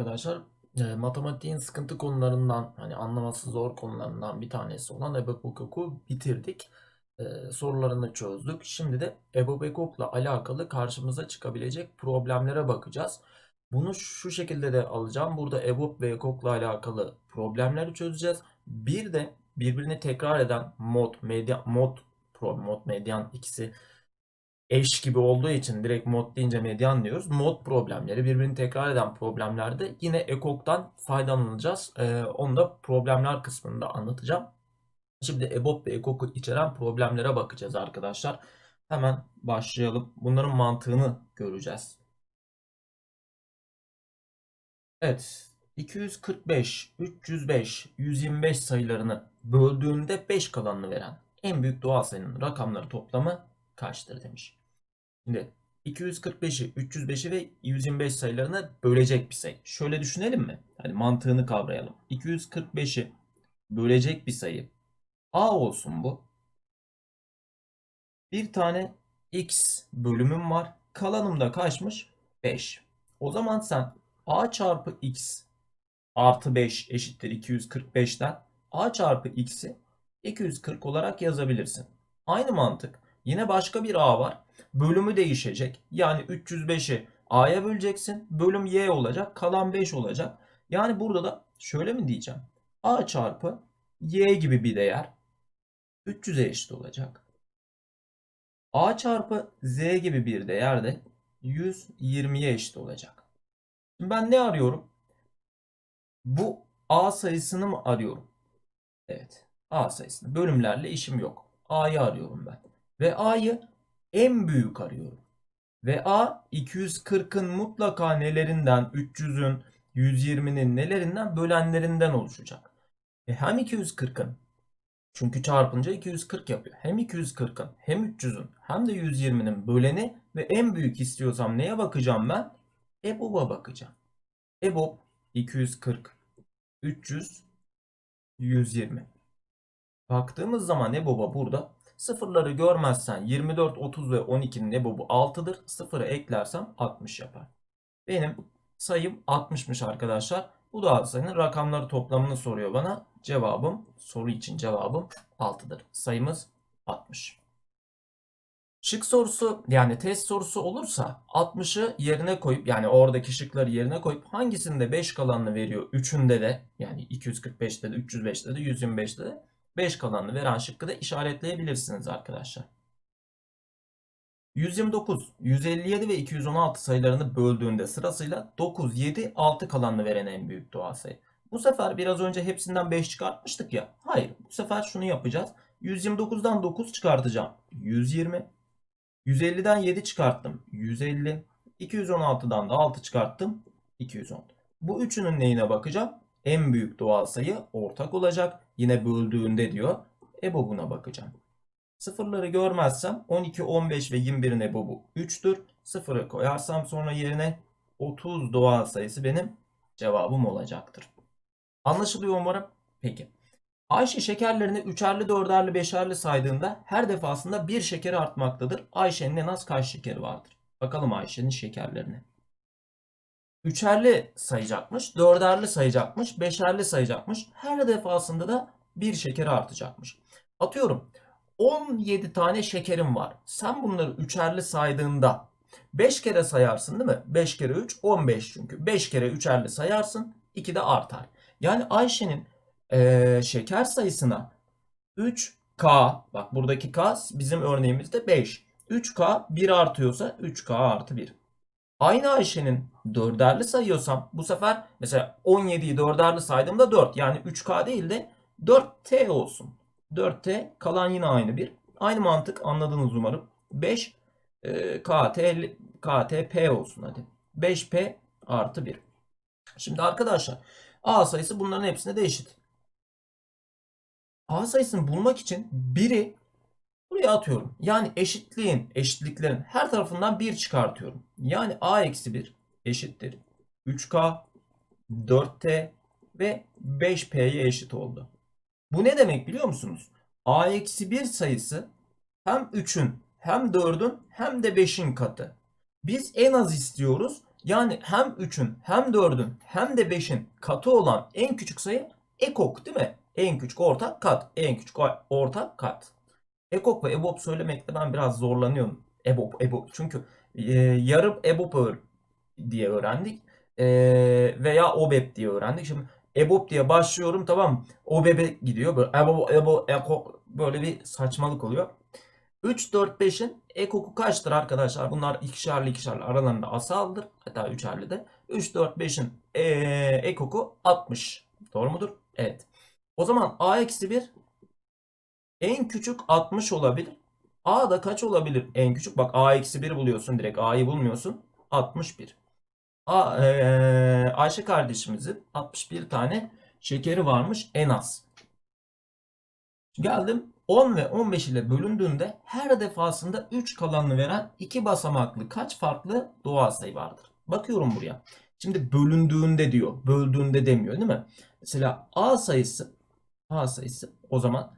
arkadaşlar. E, matematiğin sıkıntı konularından hani anlaması zor konularından bir tanesi olan Ebobekok'u bitirdik. E, sorularını çözdük. Şimdi de Ebobekok'la alakalı karşımıza çıkabilecek problemlere bakacağız. Bunu şu şekilde de alacağım. Burada EBOB alakalı problemleri çözeceğiz. Bir de birbirini tekrar eden mod, medya, mod, mod, medyan ikisi eş gibi olduğu için direkt mod deyince medyan diyoruz. Mod problemleri, birbirini tekrar eden problemlerde yine EKOK'tan faydalanacağız. Ee, onu da problemler kısmında anlatacağım. Şimdi EBOB ve EKOK'u içeren problemlere bakacağız arkadaşlar. Hemen başlayalım. Bunların mantığını göreceğiz. Evet. 245, 305, 125 sayılarını böldüğünde 5 kalanını veren en büyük doğal sayının rakamları toplamı kaçtır demiş. Şimdi 245'i, 305'i ve 125 sayılarını bölecek bir sayı. Şöyle düşünelim mi? Hani mantığını kavrayalım. 245'i bölecek bir sayı. A olsun bu. Bir tane x bölümüm var. Kalanım da kaçmış? 5. O zaman sen a çarpı x artı 5 eşittir 245'ten a çarpı x'i 240 olarak yazabilirsin. Aynı mantık. Yine başka bir a var. Bölümü değişecek. Yani 305'i a'ya böleceksin. Bölüm y olacak. Kalan 5 olacak. Yani burada da şöyle mi diyeceğim? a çarpı y gibi bir değer 300'e eşit olacak. a çarpı z gibi bir değer de 120'ye eşit olacak. Şimdi ben ne arıyorum? Bu a sayısını mı arıyorum? Evet. A sayısını. Bölümlerle işim yok. A'yı arıyorum ben. Ve A'yı en büyük arıyorum. Ve A 240'ın mutlaka nelerinden, 300'ün, 120'nin nelerinden, bölenlerinden oluşacak. E hem 240'ın çünkü çarpınca 240 yapıyor. Hem 240'ın hem 300'ün hem de 120'nin böleni ve en büyük istiyorsam neye bakacağım ben? EBOB'a bakacağım. EBOB 240, 300, 120. Baktığımız zaman EBOB'a burada sıfırları görmezsen 24, 30 ve 12'nin EBOB'u 6'dır. Sıfırı eklersem 60 yapar. Benim sayım 60'mış arkadaşlar. Bu da sayının rakamları toplamını soruyor bana. Cevabım soru için cevabım 6'dır. Sayımız 60. Şık sorusu yani test sorusu olursa 60'ı yerine koyup yani oradaki şıkları yerine koyup hangisinde 5 kalanını veriyor? Üçünde de yani 245'te de 305'te de 125'te de 5 kalanını veren şıkkı da işaretleyebilirsiniz arkadaşlar. 129, 157 ve 216 sayılarını böldüğünde sırasıyla 9, 7, 6 kalanını veren en büyük doğal sayı. Bu sefer biraz önce hepsinden 5 çıkartmıştık ya. Hayır bu sefer şunu yapacağız. 129'dan 9 çıkartacağım. 120. 150'den 7 çıkarttım. 150. 216'dan da 6 çıkarttım. 210. Bu üçünün neyine bakacağım? En büyük doğal sayı ortak olacak. Yine böldüğünde diyor. EBOB'una bakacağım. Sıfırları görmezsem 12, 15 ve 21'in EBOB'u 3'tür. Sıfırı koyarsam sonra yerine 30 doğal sayısı benim cevabım olacaktır. Anlaşılıyor umarım. Peki. Ayşe şekerlerini üçerli, dörderli, beşerli saydığında her defasında bir şekeri artmaktadır. Ayşe'nin en az kaç şekeri vardır? Bakalım Ayşe'nin şekerlerine. Üçerli sayacakmış, dörderli sayacakmış, beşerli sayacakmış. Her defasında da bir şekeri artacakmış. Atıyorum 17 tane şekerim var. Sen bunları üçerli saydığında 5 kere sayarsın değil mi? 5 kere 3 15 çünkü. 5 kere üçerli sayarsın 2 de artar. Yani Ayşe'nin eee, şeker sayısına 3K bak buradaki K bizim örneğimizde 5. 3K 1 artıyorsa 3K artı 1. Aynı Ayşe'nin dörderli sayıyorsam bu sefer mesela 17'yi dörderli saydığımda 4 yani 3K değil de 4T olsun. 4T kalan yine aynı bir. Aynı mantık anladınız umarım. 5 e, KT, KTP olsun hadi. 5P artı 1. Şimdi arkadaşlar A sayısı bunların hepsine de eşit. A sayısını bulmak için biri buraya atıyorum. Yani eşitliğin, eşitliklerin her tarafından 1 çıkartıyorum. Yani A eksi 1 eşittir. 3K, 4T ve 5P'ye eşit oldu. Bu ne demek biliyor musunuz? A eksi 1 sayısı hem 3'ün hem 4'ün hem de 5'in katı. Biz en az istiyoruz. Yani hem 3'ün hem 4'ün hem de 5'in katı olan en küçük sayı ekok değil mi? En küçük ortak kat. En küçük ortak kat. Ekok ve EBOB söylemekte ben biraz zorlanıyorum. EBOB, EBOB. Çünkü e, yarım EBOB diye öğrendik. E, veya OBEB diye öğrendik. Şimdi EBOB diye başlıyorum tamam? OBEB'e gidiyor. Böyle EBOB, EBOB, EKOK böyle bir saçmalık oluyor. 3, 4, 5'in ekoku kaçtır arkadaşlar? Bunlar ikişerli ikişerli aralarında asaldır. Hatta üçerli de. 3, 4, 5'in e, ekoku 60. Doğru mudur? Evet. O zaman a eksi 1 en küçük 60 olabilir. A da kaç olabilir en küçük? Bak a eksi 1 buluyorsun direkt. A'yı bulmuyorsun. 61. A, eee, Ayşe kardeşimizin 61 tane şekeri varmış en az. Geldim 10 ve 15 ile bölündüğünde her defasında 3 kalanını veren iki basamaklı kaç farklı doğal sayı vardır? Bakıyorum buraya. Şimdi bölündüğünde diyor. Böldüğünde demiyor değil mi? Mesela A sayısı A sayısı o zaman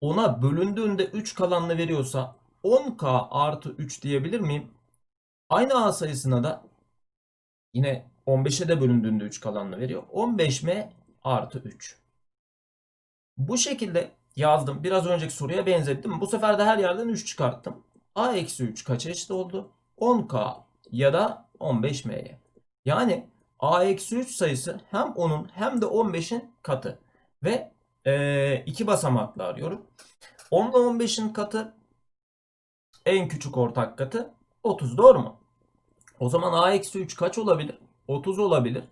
ona bölündüğünde 3 kalanını veriyorsa 10K artı 3 diyebilir miyim? Aynı A sayısına da yine 15'e de bölündüğünde 3 kalanını veriyor. 15M artı 3. Bu şekilde yazdım. Biraz önceki soruya benzettim. Bu sefer de her yerden 3 çıkarttım. A eksi 3 kaça eşit oldu? 10K ya da 15M'ye. Yani A eksi 3 sayısı hem 10'un hem de 15'in katı. Ve e, iki basamaklı arıyorum. 10 ile 15'in katı en küçük ortak katı 30 doğru mu? O zaman A eksi 3 kaç olabilir? 30 olabilir.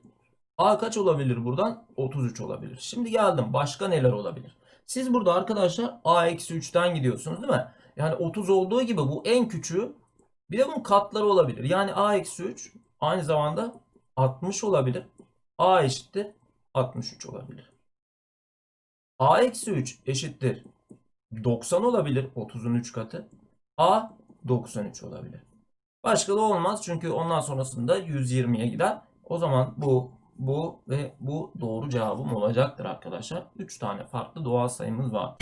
A kaç olabilir buradan? 33 olabilir. Şimdi geldim. Başka neler olabilir? Siz burada arkadaşlar A eksi 3'ten gidiyorsunuz değil mi? Yani 30 olduğu gibi bu en küçüğü. Bir de bunun katları olabilir. Yani A eksi 3 aynı zamanda 60 olabilir. A eşittir 63 olabilir. A eksi 3 eşittir 90 olabilir 30'un 3 katı. A 93 olabilir. Başka da olmaz çünkü ondan sonrasında 120'ye gider. O zaman bu, bu ve bu doğru cevabım olacaktır arkadaşlar. 3 tane farklı doğal sayımız var.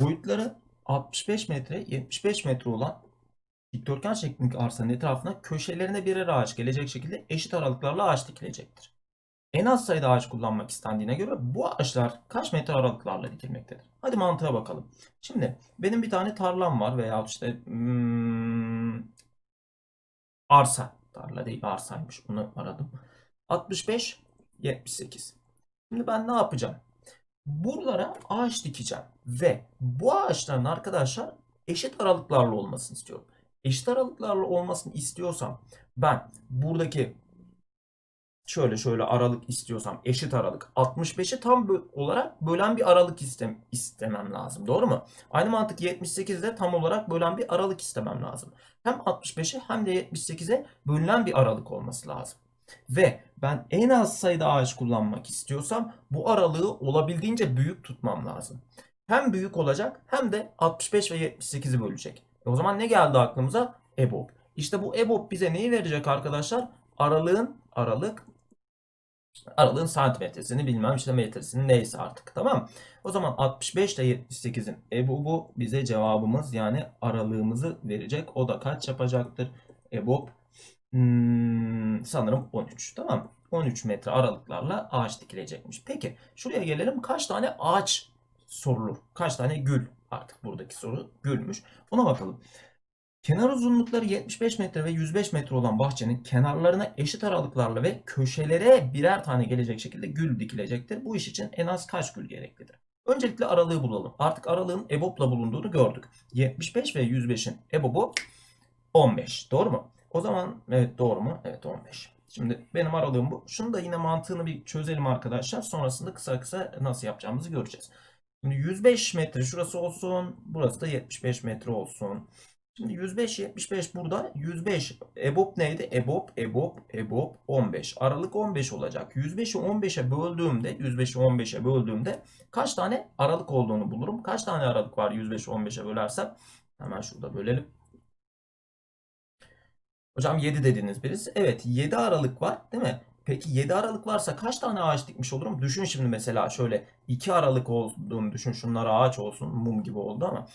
Boyutları 65 metre, 75 metre olan dikdörtgen şeklindeki arsanın etrafına köşelerine birer ağaç gelecek şekilde eşit aralıklarla ağaç dikilecektir. En az sayıda ağaç kullanmak istendiğine göre bu ağaçlar kaç metre aralıklarla dikilmektedir? Hadi mantığa bakalım. Şimdi benim bir tane tarlam var veya işte hmm, arsa. Tarla değil arsaymış. Bunu aradım. 65, 78. Şimdi ben ne yapacağım? Buralara ağaç dikeceğim. Ve bu ağaçların arkadaşlar eşit aralıklarla olmasını istiyorum. Eşit aralıklarla olmasını istiyorsam ben buradaki şöyle şöyle aralık istiyorsam eşit aralık 65'i tam bö- olarak bölen bir aralık istem istemem lazım. Doğru mu? Aynı mantık 78'de tam olarak bölen bir aralık istemem lazım. Hem 65'i hem de 78'e bölünen bir aralık olması lazım. Ve ben en az sayıda ağaç kullanmak istiyorsam bu aralığı olabildiğince büyük tutmam lazım. Hem büyük olacak hem de 65 ve 78'i bölecek. E o zaman ne geldi aklımıza? EBOB. İşte bu EBOB bize neyi verecek arkadaşlar? Aralığın aralık aralığın santimetresini bilmem işte metresini neyse artık tamam? O zaman 65 ile 78'in EBOB'u bize cevabımız yani aralığımızı verecek. O da kaç yapacaktır? EBOB hmm, sanırım 13 tamam mı? 13 metre aralıklarla ağaç dikilecekmiş. Peki şuraya gelelim kaç tane ağaç sorulur? Kaç tane gül? Artık buradaki soru gülmüş. Ona bakalım. Kenar uzunlukları 75 metre ve 105 metre olan bahçenin kenarlarına eşit aralıklarla ve köşelere birer tane gelecek şekilde gül dikilecektir. Bu iş için en az kaç gül gereklidir? Öncelikle aralığı bulalım. Artık aralığın EBOB'la bulunduğunu gördük. 75 ve 105'in EBOB'u 15. Doğru mu? O zaman evet doğru mu? Evet 15. Şimdi benim aralığım bu. Şunu da yine mantığını bir çözelim arkadaşlar. Sonrasında kısa kısa nasıl yapacağımızı göreceğiz. Şimdi 105 metre şurası olsun. Burası da 75 metre olsun. Şimdi 105 75 burada 105 EBOB neydi? EBOB EBOB EBOB 15. Aralık 15 olacak. 105'i 15'e böldüğümde 105'i 15'e böldüğümde kaç tane aralık olduğunu bulurum. Kaç tane aralık var 105'i 15'e bölersem? Hemen şurada bölelim. Hocam 7 dediniz birisi. Evet 7 aralık var değil mi? Peki 7 aralık varsa kaç tane ağaç dikmiş olurum? Düşün şimdi mesela şöyle 2 aralık olduğunu düşün. Şunlar ağaç olsun. Mum gibi oldu ama.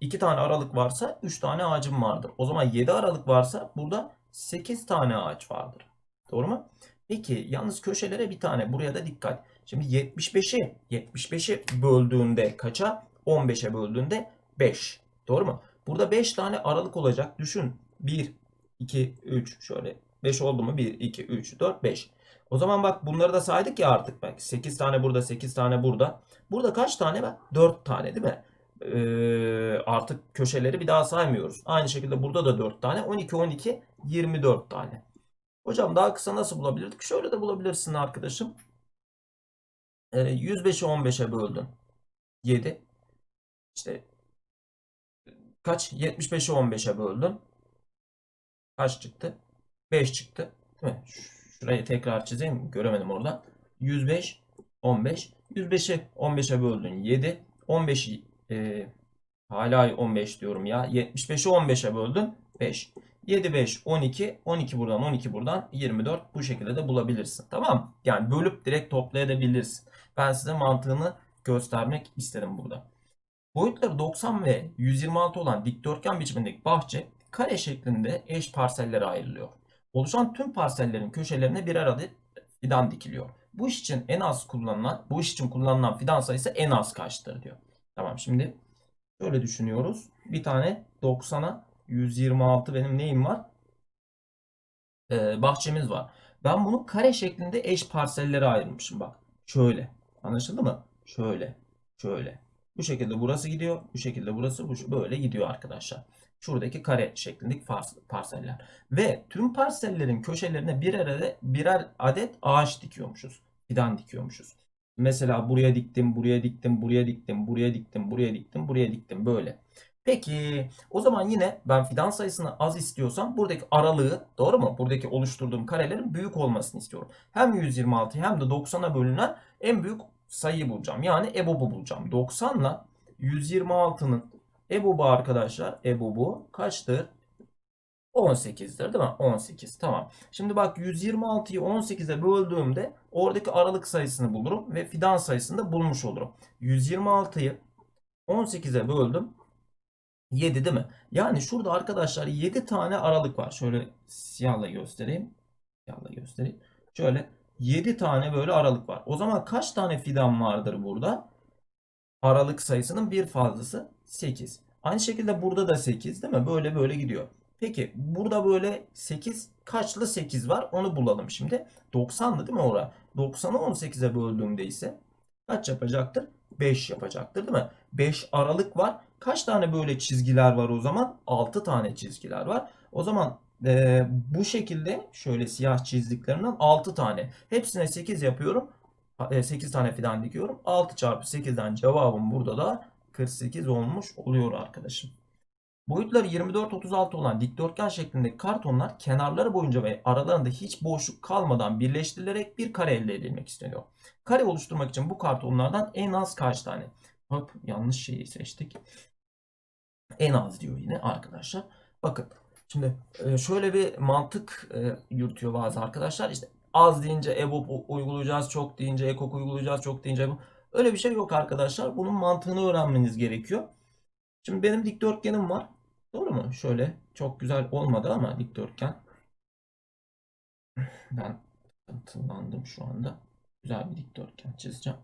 2 tane aralık varsa 3 tane ağacım vardır. O zaman 7 aralık varsa burada 8 tane ağaç vardır. Doğru mu? Peki yalnız köşelere bir tane. Buraya da dikkat. Şimdi 75'i 75'i böldüğünde kaça? 15'e böldüğünde 5. Doğru mu? Burada 5 tane aralık olacak. Düşün. 1, 2, 3 şöyle 5 oldu mu? 1, 2, 3, 4, 5. O zaman bak bunları da saydık ya artık bak. 8 tane burada, 8 tane burada. Burada kaç tane var? 4 tane değil mi? Ee, artık köşeleri bir daha saymıyoruz. Aynı şekilde burada da 4 tane. 12, 12, 24 tane. Hocam daha kısa nasıl bulabilirdik? Şöyle de bulabilirsin arkadaşım. Ee, 105'i 15'e böldün. 7. İşte kaç? 75'i 15'e böldün. Kaç çıktı? 5 çıktı. Değil mi? Şurayı tekrar çizeyim. Göremedim oradan. 105, 15. 105'i 15'e böldün. 7. 15'i e, hala 15 diyorum ya. 75'i 15'e böldün. 5. 7, 5, 12. 12 buradan, 12 buradan. 24. Bu şekilde de bulabilirsin. Tamam Yani bölüp direkt toplayabilirsin. Ben size mantığını göstermek istedim burada. Boyutları 90 ve 126 olan dikdörtgen biçimindeki bahçe kare şeklinde eş parsellere ayrılıyor. Oluşan tüm parsellerin köşelerine birer adet fidan dikiliyor. Bu iş için en az kullanılan, bu iş için kullanılan fidan sayısı en az kaçtır diyor. Tamam şimdi şöyle düşünüyoruz. Bir tane 90'a 126 benim neyim var? Ee, bahçemiz var. Ben bunu kare şeklinde eş parsellere ayırmışım bak. Şöyle. Anlaşıldı mı? Şöyle. Şöyle. Bu şekilde burası gidiyor. Bu şekilde burası bu böyle gidiyor arkadaşlar. Şuradaki kare şeklindeki parseller. Ve tüm parsellerin köşelerine birer adet, birer adet ağaç dikiyormuşuz. Fidan dikiyormuşuz. Mesela buraya diktim, buraya diktim, buraya diktim, buraya diktim, buraya diktim, buraya diktim böyle. Peki o zaman yine ben fidan sayısını az istiyorsam buradaki aralığı doğru mu? Buradaki oluşturduğum karelerin büyük olmasını istiyorum. Hem 126 hem de 90'a bölünen en büyük sayıyı bulacağım. Yani EBOB'u bulacağım. 90 ile 126'nın EBOB'u arkadaşlar EBOB'u kaçtır? 18'dir değil mi? 18 tamam. Şimdi bak 126'yı 18'e böldüğümde oradaki aralık sayısını bulurum ve fidan sayısını da bulmuş olurum. 126'yı 18'e böldüm. 7 değil mi? Yani şurada arkadaşlar 7 tane aralık var. Şöyle siyahla göstereyim. Siyahla göstereyim. Şöyle 7 tane böyle aralık var. O zaman kaç tane fidan vardır burada? Aralık sayısının bir fazlası 8. Aynı şekilde burada da 8 değil mi? Böyle böyle gidiyor. Peki burada böyle 8 kaçlı 8 var? Onu bulalım şimdi. 90'lı değil mi ora? 90'ı 18'e böldüğümde ise kaç yapacaktır? 5 yapacaktır değil mi? 5 aralık var. Kaç tane böyle çizgiler var o zaman? 6 tane çizgiler var. O zaman e, bu şekilde şöyle siyah çizdiklerimden 6 tane. Hepsine 8 yapıyorum. 8 tane fidan dikiyorum. 6 çarpı 8'den cevabım burada da 48 olmuş oluyor arkadaşım. Boyutları 24-36 olan dikdörtgen şeklindeki kartonlar kenarları boyunca ve aralarında hiç boşluk kalmadan birleştirilerek bir kare elde edilmek isteniyor. Kare oluşturmak için bu kartonlardan en az kaç tane? Hop yanlış şeyi seçtik. En az diyor yine arkadaşlar. Bakın şimdi e, şöyle bir mantık e, yürütüyor bazı arkadaşlar. İşte az deyince EBOB uygulayacağız, çok deyince EKOK uygulayacağız, çok deyince EBOB. Öyle bir şey yok arkadaşlar. Bunun mantığını öğrenmeniz gerekiyor. Şimdi benim dikdörtgenim var. Doğru mu? Şöyle çok güzel olmadı ama dikdörtgen. Ben tıllandım şu anda. Güzel bir dikdörtgen çizeceğim.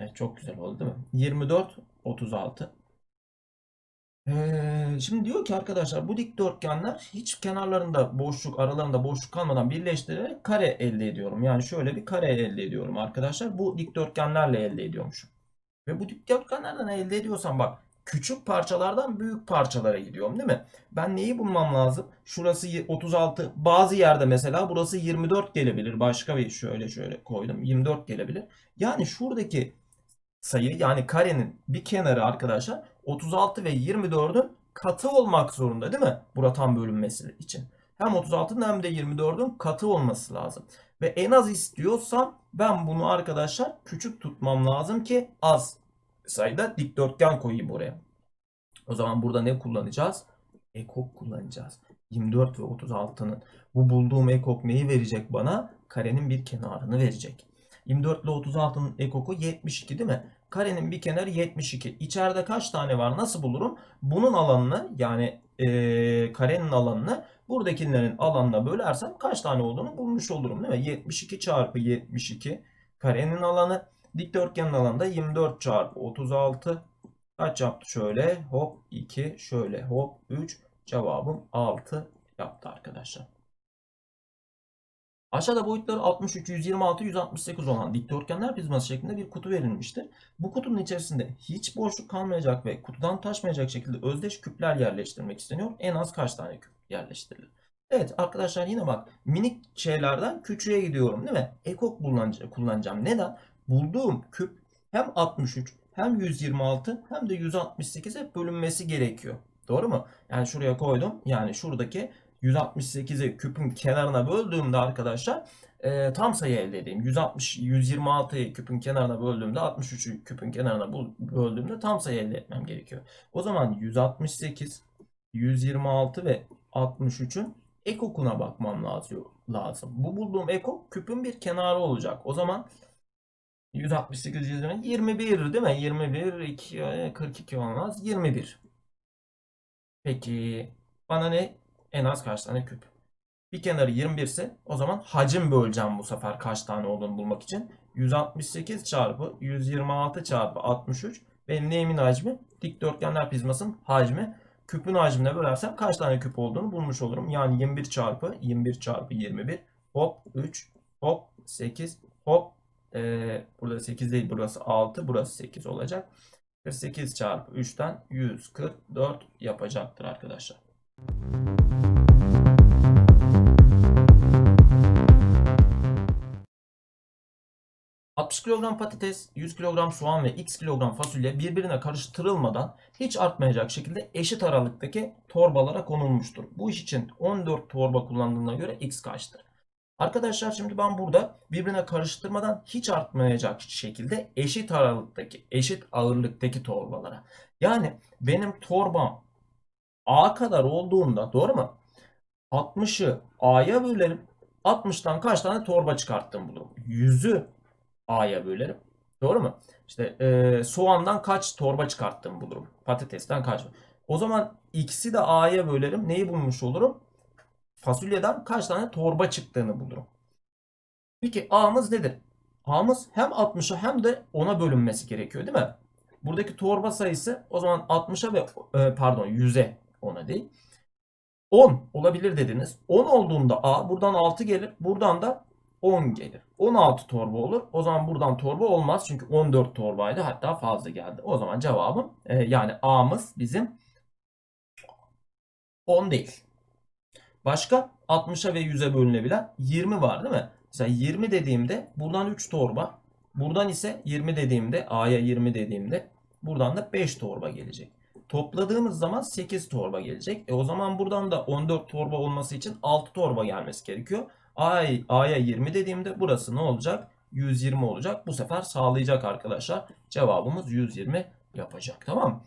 Evet, çok güzel oldu değil mi? 24, 36. Ee, şimdi diyor ki arkadaşlar bu dikdörtgenler hiç kenarlarında boşluk, aralarında boşluk kalmadan birleştirerek kare elde ediyorum. Yani şöyle bir kare elde ediyorum arkadaşlar. Bu dikdörtgenlerle elde ediyormuşum. Ve bu dikdörtgenlerden elde ediyorsam bak küçük parçalardan büyük parçalara gidiyorum değil mi? Ben neyi bulmam lazım? Şurası 36. Bazı yerde mesela burası 24 gelebilir. Başka bir şöyle şöyle koydum. 24 gelebilir. Yani şuradaki sayı yani karenin bir kenarı arkadaşlar 36 ve 24'ün katı olmak zorunda değil mi? Bura tam bölünmesi için. Hem 36'ın hem de 24'ün katı olması lazım. Ve en az istiyorsam ben bunu arkadaşlar küçük tutmam lazım ki az sayıda dikdörtgen koyayım buraya. O zaman burada ne kullanacağız? ekok kullanacağız. 24 ve 36'nın bu bulduğum ekok neyi verecek bana? Karenin bir kenarını verecek. 24 ile 36'nın ekoku 72 değil mi? Karenin bir kenarı 72. İçeride kaç tane var? Nasıl bulurum? Bunun alanını yani eee, karenin alanını buradakilerin alanına bölersem kaç tane olduğunu bulmuş olurum değil mi? 72 çarpı 72 karenin alanı. Dikdörtgenin alanı da 24 çarpı 36 kaç yaptı şöyle? Hop 2 şöyle hop 3 cevabım 6 yaptı arkadaşlar. Aşağıda boyutları 63, 126, 168 olan dikdörtgenler prizması şeklinde bir kutu verilmiştir. Bu kutunun içerisinde hiç boşluk kalmayacak ve kutudan taşmayacak şekilde özdeş küpler yerleştirmek isteniyor. En az kaç tane küp yerleştirilir? Evet arkadaşlar yine bak minik şeylerden küçüğe gidiyorum değil mi? Ekok kullanacağım. Neden? Bulduğum küp hem 63 hem 126 hem de 168'e bölünmesi gerekiyor. Doğru mu? Yani şuraya koydum. Yani şuradaki 168'i küpün kenarına böldüğümde arkadaşlar e, tam sayı elde edeyim. 160 126'yı küpün kenarına böldüğümde 63'ü küpün kenarına böldüğümde tam sayı elde etmem gerekiyor. O zaman 168, 126 ve 63'ün ekokuna bakmam lazım. lazım. Bu bulduğum ekok küpün bir kenarı olacak. O zaman 168, 120, 21 değil mi? 21, 2, 42 olmaz. 21. Peki bana ne? En az kaç tane küp? Bir kenarı 21 ise o zaman hacim böleceğim bu sefer kaç tane olduğunu bulmak için. 168 çarpı 126 çarpı 63 benim neyimin hacmi? Dikdörtgenler prizmasının hacmi. Küpün hacmine bölersem kaç tane küp olduğunu bulmuş olurum. Yani 21 çarpı 21 çarpı 21 hop 3 hop 8 hop ee, burada 8 değil burası 6 burası 8 olacak. 48 çarpı 3'ten 144 yapacaktır arkadaşlar. ...60 kilogram patates, 100 kilogram soğan ve x kilogram fasulye birbirine karıştırılmadan hiç artmayacak şekilde eşit aralıktaki torbalara konulmuştur. Bu iş için 14 torba kullandığına göre x kaçtır? Arkadaşlar şimdi ben burada birbirine karıştırmadan hiç artmayacak şekilde eşit aralıktaki, eşit ağırlıktaki torbalara. Yani benim torbam A kadar olduğunda doğru mu? 60'ı A'ya bölerim. 60'tan kaç tane torba çıkarttım bulurum. 100'ü A'ya bölerim. Doğru mu? İşte e, soğandan kaç torba çıkarttım bulurum. Patatesten kaç. O zaman X'i de A'ya bölerim. Neyi bulmuş olurum? Fasulyeden kaç tane torba çıktığını bulurum. Peki A'mız nedir? A'mız hem 60'a hem de 10'a bölünmesi gerekiyor değil mi? Buradaki torba sayısı o zaman 60'a ve e, pardon 100'e 10'a değil. 10 olabilir dediniz. 10 olduğunda A buradan 6 gelir. Buradan da 10 gelir. 16 torba olur. O zaman buradan torba olmaz. Çünkü 14 torbaydı. Hatta fazla geldi. O zaman cevabım e, yani A'mız bizim 10 değil. Başka 60'a ve 100'e bölünebilen 20 var değil mi? Mesela 20 dediğimde buradan 3 torba. Buradan ise 20 dediğimde A'ya 20 dediğimde buradan da 5 torba gelecek. Topladığımız zaman 8 torba gelecek. E o zaman buradan da 14 torba olması için 6 torba gelmesi gerekiyor. A'ya A'ya 20 dediğimde burası ne olacak? 120 olacak. Bu sefer sağlayacak arkadaşlar. Cevabımız 120 yapacak. Tamam mı?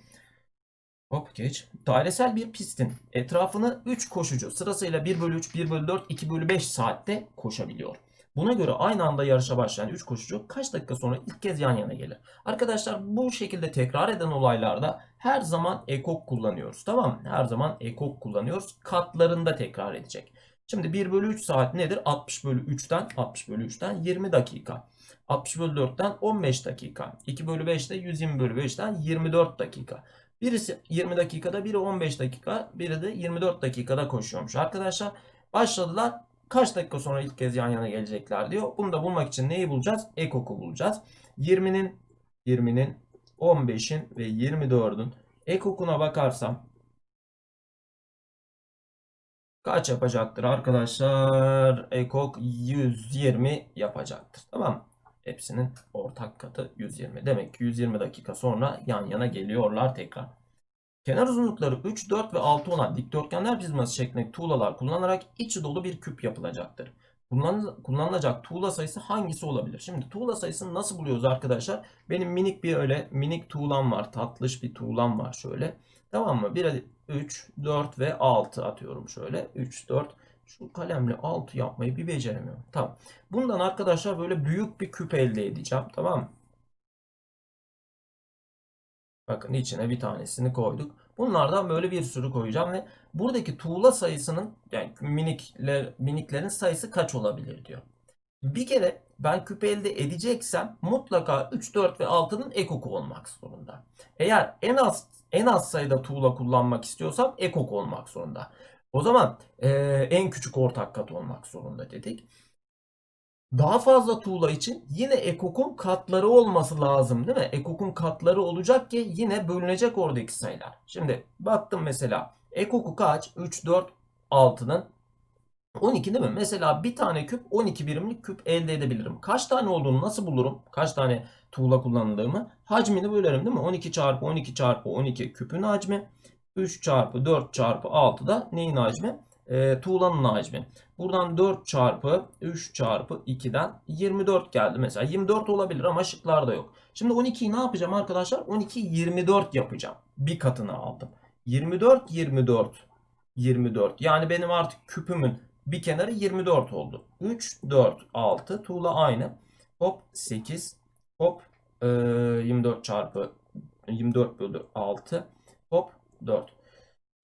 Hop geç. Dairesel bir pistin etrafını 3 koşucu sırasıyla 1 bölü 3, 1 bölü 4, 2 bölü 5 saatte koşabiliyor. Buna göre aynı anda yarışa başlayan 3 koşucu kaç dakika sonra ilk kez yan yana gelir? Arkadaşlar bu şekilde tekrar eden olaylarda her zaman ekok kullanıyoruz. Tamam mı? Her zaman ekok kullanıyoruz. Katlarında tekrar edecek. Şimdi 1 bölü 3 saat nedir? 60 bölü 3'ten 60 bölü 3'ten 20 dakika. 60 bölü 4'ten 15 dakika. 2 bölü 5'te 120 bölü 5'ten 24 dakika. Birisi 20 dakikada, biri 15 dakika, biri de 24 dakikada koşuyormuş. Arkadaşlar başladılar. Kaç dakika sonra ilk kez yan yana gelecekler diyor. Bunu da bulmak için neyi bulacağız? Ekok'u bulacağız. 20'nin, 20'nin, 15'in ve 24'ün ekokuna bakarsam kaç yapacaktır arkadaşlar? Ekok 120 yapacaktır. Tamam? Hepsinin ortak katı 120. Demek ki 120 dakika sonra yan yana geliyorlar tekrar. Kenar uzunlukları 3, 4 ve 6 olan dikdörtgenler prizması şeklindeki tuğlalar kullanarak içi dolu bir küp yapılacaktır. kullanıl- kullanılacak tuğla sayısı hangisi olabilir? Şimdi tuğla sayısını nasıl buluyoruz arkadaşlar? Benim minik bir öyle minik tuğlam var. Tatlış bir tuğlam var şöyle. Tamam mı? 1 adet 3, 4 ve 6 atıyorum şöyle. 3, 4. Şu kalemle 6 yapmayı bir beceremiyorum. Tamam. Bundan arkadaşlar böyle büyük bir küp elde edeceğim. Tamam mı? Bakın içine bir tanesini koyduk. Bunlardan böyle bir sürü koyacağım ve buradaki tuğla sayısının yani minikler, miniklerin sayısı kaç olabilir diyor. Bir kere ben küp elde edeceksem mutlaka 3, 4 ve 6'nın ekoku olmak zorunda. Eğer en az en az sayıda tuğla kullanmak istiyorsam ekok olmak zorunda. O zaman eee, en küçük ortak kat olmak zorunda dedik. Daha fazla tuğla için yine ekokun katları olması lazım değil mi? Ekokun katları olacak ki yine bölünecek oradaki sayılar. Şimdi baktım mesela ekoku kaç? 3, 4, 6'nın 12 değil mi? Mesela bir tane küp 12 birimlik küp elde edebilirim. Kaç tane olduğunu nasıl bulurum? Kaç tane tuğla kullandığımı? Hacmini bölerim değil mi? 12 çarpı 12 çarpı 12 küpün hacmi. 3 çarpı 4 çarpı 6 da neyin hacmi? Ee, tuğlanın hacmi. Buradan 4 çarpı 3 çarpı 2'den 24 geldi. Mesela 24 olabilir ama şıklarda yok. Şimdi 12'yi ne yapacağım arkadaşlar? 12'yi 24 yapacağım. Bir katını aldım. 24 24 24. Yani benim artık küpümün bir kenarı 24 oldu. 3 4 6 tuğla aynı. Hop 8 hop e, 24 çarpı 24 bölü 6 hop 4.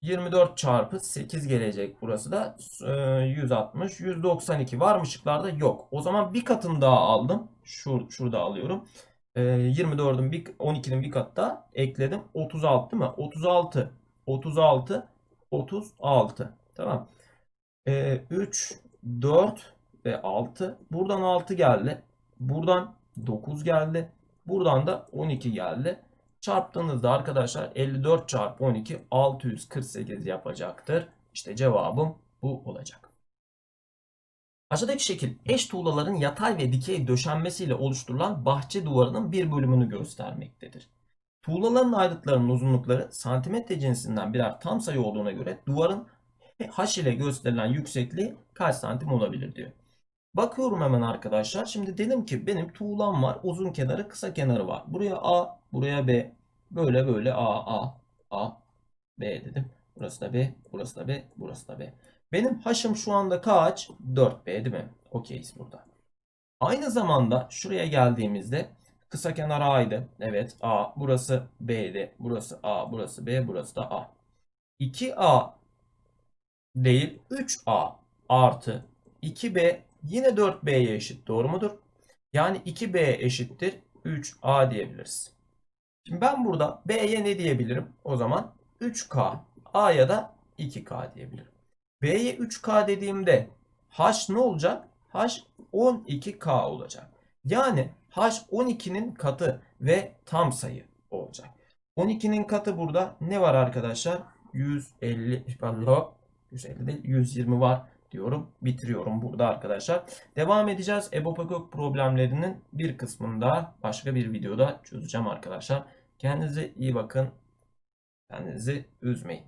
24 çarpı 8 gelecek. Burası da e, 160. 192 var mı şıklarda? Yok. O zaman bir katını daha aldım. Şur, şurada alıyorum. E, 24'ün bir, 12'nin bir kat daha ekledim. 36 değil mi? 36. 36. 36. Tamam. E, 3, 4 ve 6. Buradan 6 geldi. Buradan 9 geldi. Buradan da 12 geldi. Çarptığınızda arkadaşlar 54 çarpı 12 648 yapacaktır. İşte cevabım bu olacak. Aşağıdaki şekil eş tuğlaların yatay ve dikey döşenmesiyle oluşturulan bahçe duvarının bir bölümünü göstermektedir. Tuğlaların ayrıtlarının uzunlukları santimetre cinsinden birer tam sayı olduğuna göre duvarın h ile gösterilen yüksekliği kaç santim olabilir diyor. Bakıyorum hemen arkadaşlar. Şimdi dedim ki benim tuğlam var. Uzun kenarı kısa kenarı var. Buraya A, buraya B. Böyle böyle A, A, A, B dedim. Burası da B, burası da B, burası da B. Benim haşım şu anda kaç? 4B değil mi? Okeyiz burada. Aynı zamanda şuraya geldiğimizde kısa kenar A'ydı. Evet A. Burası B'di. Burası A. Burası B. Burası da A. 2A değil 3A artı 2B yine 4B'ye eşit. Doğru mudur? Yani 2B eşittir 3A diyebiliriz. Şimdi ben burada B'ye ne diyebilirim? O zaman 3K. A'ya da 2K diyebilirim. B'ye 3K dediğimde H ne olacak? H 12K olacak. Yani H 12'nin katı ve tam sayı olacak. 12'nin katı burada ne var arkadaşlar? 150 pardon 150 değil 120 var diyorum. Bitiriyorum burada arkadaşlar. Devam edeceğiz. EBOB problemlerinin bir kısmını da başka bir videoda çözeceğim arkadaşlar. Kendinize iyi bakın. Kendinizi üzmeyin.